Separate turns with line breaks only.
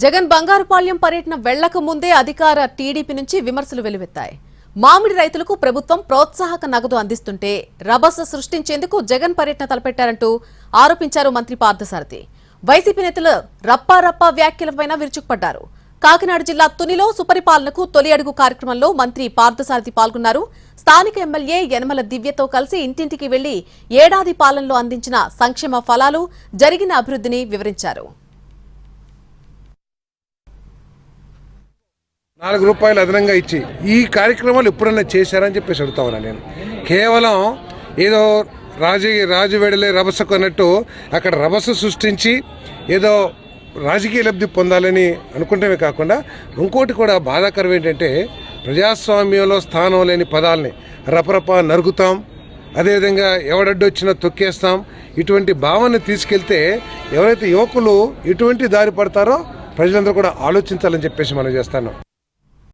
జగన్ బంగారుపాళ్యం పర్యటన వెళ్ళక ముందే అధికార టీడీపీ నుంచి విమర్శలు వెలువెత్తాయి. మామిడి రైతులకు ప్రభుత్వం ప్రోత్సాహక నగదు అందిస్తుంటే రభస సృష్టించేందుకు జగన్ పర్యటన తలపెట్టారంటూ ఆరోపించారు మంత్రి పార్థసారథి. వైసీపీ నేతలు రప్పారప్పా వ్యాఖ్యలపైన విరుచుకుపడ్డారు. కాకినాడ జిల్లా తునిలో సుపరిపాలనకు తొలి అడుగు కార్యక్రమంలో మంత్రి పార్థసారథి పాల్గొన్నారు. స్థానిక ఎమ్మెల్యే యనమల దివ్యతో కలిసి ఇంటింటికి వెళ్ళి ఏడాది పాలనలో అందించిన సంక్షేమ ఫలాలు జరిగిన అభివృద్ధిని వివరించారు.
నాలుగు రూపాయలు అదనంగా ఇచ్చి ఈ కార్యక్రమాలు ఎప్పుడన్నా చేశారని చెప్పేసి అడుగుతా ఉన్నా నేను. కేవలం ఏదో రాజు రాజు వెడలే రభసకు అన్నట్టు అక్కడ రభస సృష్టించి ఏదో రాజకీయ లబ్ధి పొందాలని అనుకుంటమే కాకుండా ఇంకోటి కూడా బాధాకరం ఏంటంటే ప్రజాస్వామ్యంలో స్థానం లేని పదాలని రపరప నరుగుతాం. అదేవిధంగా ఎవడడ్డొచ్చినా తొక్కేస్తాం. ఇటువంటి భావన తీసుకెళ్తే ఎవరైతే యువకులు ఇటువంటి దారి పడతారో ప్రజలందరూ కూడా ఆలోచించాలని చెప్పేసి మనం చేస్తాను.